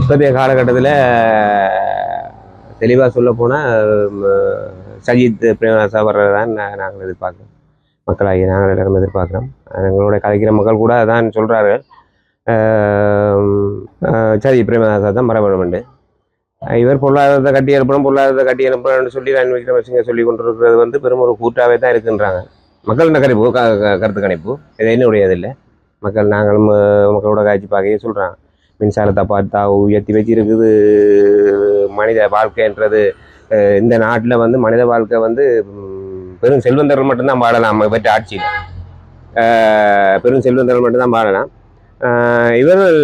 இப்போதைய காலகட்டத்தில் தெளிவாக சொல்ல போனால் சஜித் பிரேமதாசா வர்றதான் நாங்கள் எதிர்பார்க்குறோம். மக்களாகி நாங்கள் எல்லாரும் எதிர்பார்க்குறோம். எங்களோட கலைக்கிற மக்கள் கூட அதான் சொல்கிறாரு சரி பிரேமதாசா தான் வர வேணுமெண்டு இவர் பொருளாதாரத்தை கட்டி எழுப்பணும் பொருளாதாரத்தை கட்டி எழுப்பணும்னு சொல்லி ரணில் விக்ரமசிங்க சொல்லி கொண்டிருக்கிறது வந்து பெரும் ஒரு கூட்டாகவே தான் இருக்குன்றாங்க. மக்கள் கணிப்பு? க கருத்து கணிப்பு. இது என்னுடையது இல்லை. மக்கள் நாங்களும் மக்களோட காட்சி பார்க்கையே சொல்கிறாங்க மின்சாரத்தை பார்த்தா உயர்த்தி வச்சிருக்குது மனித வாழ்க்கைன்றது. இந்த நாட்டில் வந்து மனித வாழ்க்கை வந்து பெரும் செல்வந்தர்கள் மட்டும்தான் வாழலாம் பெற்ற ஆட்சியில். பெரும் செல்வந்தர்கள் மட்டும்தான் வாழலாம். இவர்கள்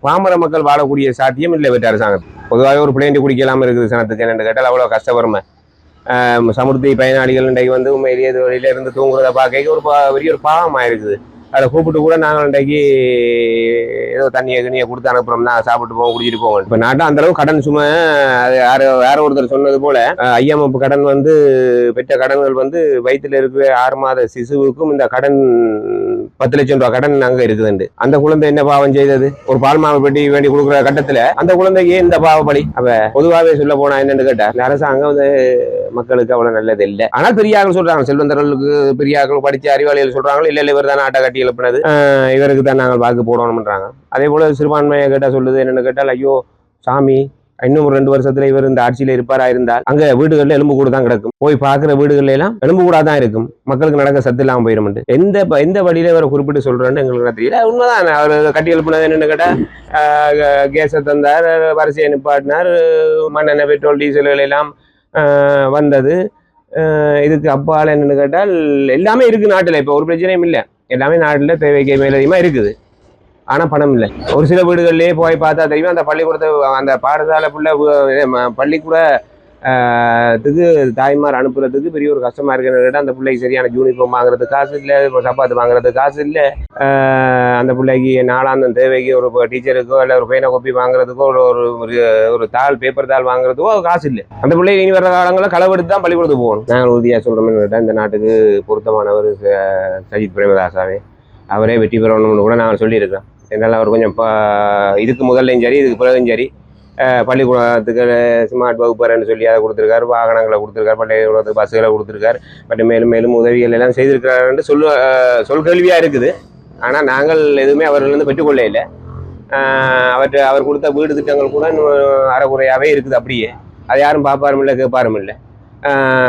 பாமர மக்கள் வாழக்கூடிய சாத்தியம் இல்லை பெற்ற அரசாங்கம் பொதுவாக ஒரு பிள்ளைண்டு குடிக்கலாமல் இருக்குது சனத்துக்கு என்னென்னு கேட்டால் அவ்வளோ கஷ்டப்படுமை. சமுர்த்தி பயனாளிகள் இன்றைக்கு வந்து உண்மையிலேயே இது இருந்து தூங்குறத பார்க்க ஒரு பா- பெரிய ஒரு பாவமாக இருக்குது அதை கூப்பிட்டு கூட நாங்கள் இன்றைக்கு ஏதோ தண்ணியை தண்ணியை கொடுத்து அனுப்புறோம்னா சாப்பிட்டு போவோம் குடிச்சிட்டு போவோம். இப்போ நாட்டை அந்த கடன் சுமை அது யார் வேற ஒருத்தர் சொன்னது போல் ஐஎம்எஃப் கடன் வந்து பெற்ற கடன்கள் வந்து வயிற்றில் இருக்கிற ஆறு மாத சிசுவுக்கும் இந்த கடன் பத்து லட்சம் ரூபாய் கடன் அங்கே இருக்குதுண்டு. அந்த குழந்தை என்ன பாவம் செய்தது? ஒரு பால் மாவு பெட்டி வேண்டி கொடுக்குற கட்டத்துல அந்த குழந்தைக்கு இந்த இந்த பாவப்படி? அப்ப பொதுவாகவே சொல்ல போனா என்னன்னு கேட்டா அரசாங்கம் வந்து மக்களுக்கு அவ்வளவு நல்லது இல்லை. ஆனால் பெரிய சொல்றாங்க செல்வந்தர்களுக்கு பெரியாக்கள் படிச்ச அறிவாளிகள் சொல்றாங்க இல்ல இல்ல இவர் தான் நாட்டை கட்டி எழுப்பினது. இவருக்கு தான் நாங்கள் வாக்கு போடணும்ன்றாங்க. அதே போல சிறுபான்மையை கேட்டா சொல்லுது என்னன்னு கேட்டால் ஐயோ சாமி இன்னும் ஒரு ரெண்டு வருஷத்துல இவர் இந்த ஆட்சியில இருப்பாரா இருந்தால் அங்க வீடுகள்ல எலும்பு கூட தான் கிடக்கும். போய் பாக்குற வீடுகள்ல எல்லாம் எலும்பு கூட தான் இருக்கும். மக்களுக்கு நடக்க சத்து இல்லாம போயிடும் எந்த எந்த வழியில இவரை குறிப்பிட்டு சொல்றேன்னு எங்களுக்கு தெரியல. உண்மைதான். அவர் கட்டி எழுப்பினது என்னன்னு கேட்டா கேஸை தந்தார் வரிசையை நிப்பாட்டினார். மண்ணெண்ணெய் பெட்ரோல் டீசல்கள் எல்லாம் வந்தது. இதுக்கு அப்பால் என்னன்னு கேட்டால் எல்லாமே இருக்கு நாட்டில். இப்போ ஒரு பிரச்சனையும் இல்லை. எல்லாமே நாட்டில் தேவைக்கு மேலதிகமாக இருக்குது. ஆனால் பணம் இல்லை. ஒரு சில வீடுகள்லேயே போய் பார்த்தா தெரியும் அந்த பள்ளிக்கூடத்தை அந்த பாடசாலை பிள்ளை வு- பள்ளிக்கூட த்துக்கு தாய்மார் அனுப்புறதுக்கு பெரிய ஒரு கஷ்டமாக இருக்குன்னு அந்த பிள்ளைக்கு சரியான யூனிஃபார்ம் வாங்குறதுக்கு காசு இல்லை சப்பாத்து வாங்குறதுக்கு காசு இல்லை. அந்த பிள்ளைக்கு நாளாந்தம் தேவைக்கு ஒரு டீச்சருக்கோ இல்லை ஒரு பையனை கோப்பி வாங்குறதுக்கோ ஒரு ஒரு ஒரு- ஒரு தாள் பேப்பர் தாள் வாங்குறதுக்கோ காசு இல்லை. அந்த பிள்ளை இனி வர காலங்களில் களவெடுத்து தான் பள்ளிக்கூடத்துக்கு போகணும். நாங்கள் உறுதியாக சொல்கிறோம்னு கேட்டால் இந்த நாட்டுக்கு பொருத்தமானவர் ச- சஜித் பிரேமதாசாவே. அவரே வெற்றி பெறணும்னு கூட நாங்கள் சொல்லியிருக்கோம் என்னால் அவர் கொஞ்சம் ப இதுக்கு முதல்லையும் சரி இதுக்கு பிறகும் சரி. பள்ளிக்கூடத்துக்கு ஸ்மார்ட் வகுப்பறைன்னு சொல்லி அதை கொடுத்துருக்காரு வாகனங்களை கொடுத்துருக்காரு பள்ளிக்கூடத்துக்கு பஸ்ஸுகளை கொடுத்துருக்காரு. பட் மேலும் மேலும் உதவிகள் எல்லாம் செய்திருக்கிறாருன்னு சொல்லு அஹ் சொல் கேள்வியாக இருக்குது. ஆனால் நாங்கள் எதுவுமே அவர்களிருந்து பெற்றுக்கொள்ள இல்லை. அவற்றை அவர் கொடுத்த வீடு திட்டங்கள் கூட இன்னும் அறகுறையாகவே இருக்குது அப்படியே. அதை யாரும் பார்ப்பாரும் இல்லை கேட்பாரும் இல்லை.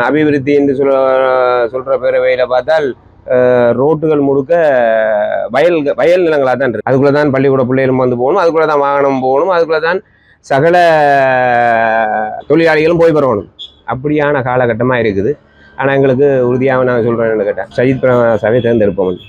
அபிவிருத்தி என்று சொல்ல சொல்கிற பேரவையில் பார்த்தால் ரோட்டுகள் முழுக்க வயல் வயல் நிலங்களாக தான் இருக்கு. அதுக்குள்ளே தான் பள்ளிக்கூட பிள்ளைகளும் வந்து போகணும் அதுக்குள்ளே தான் வாகனம் போகணும் அதுக்குள்ளே தான் சகல தொழிலாளிகளும் போய் வரணும் அப்படியான காலகட்டமாக இருக்குது. ஆனால் எங்களுக்கு உறுதியாக நான் சொல்கிறேன்னு கேட்டேன். சஜித் பிரேமதாசாவை தேர்ந்தெடுப்போம்.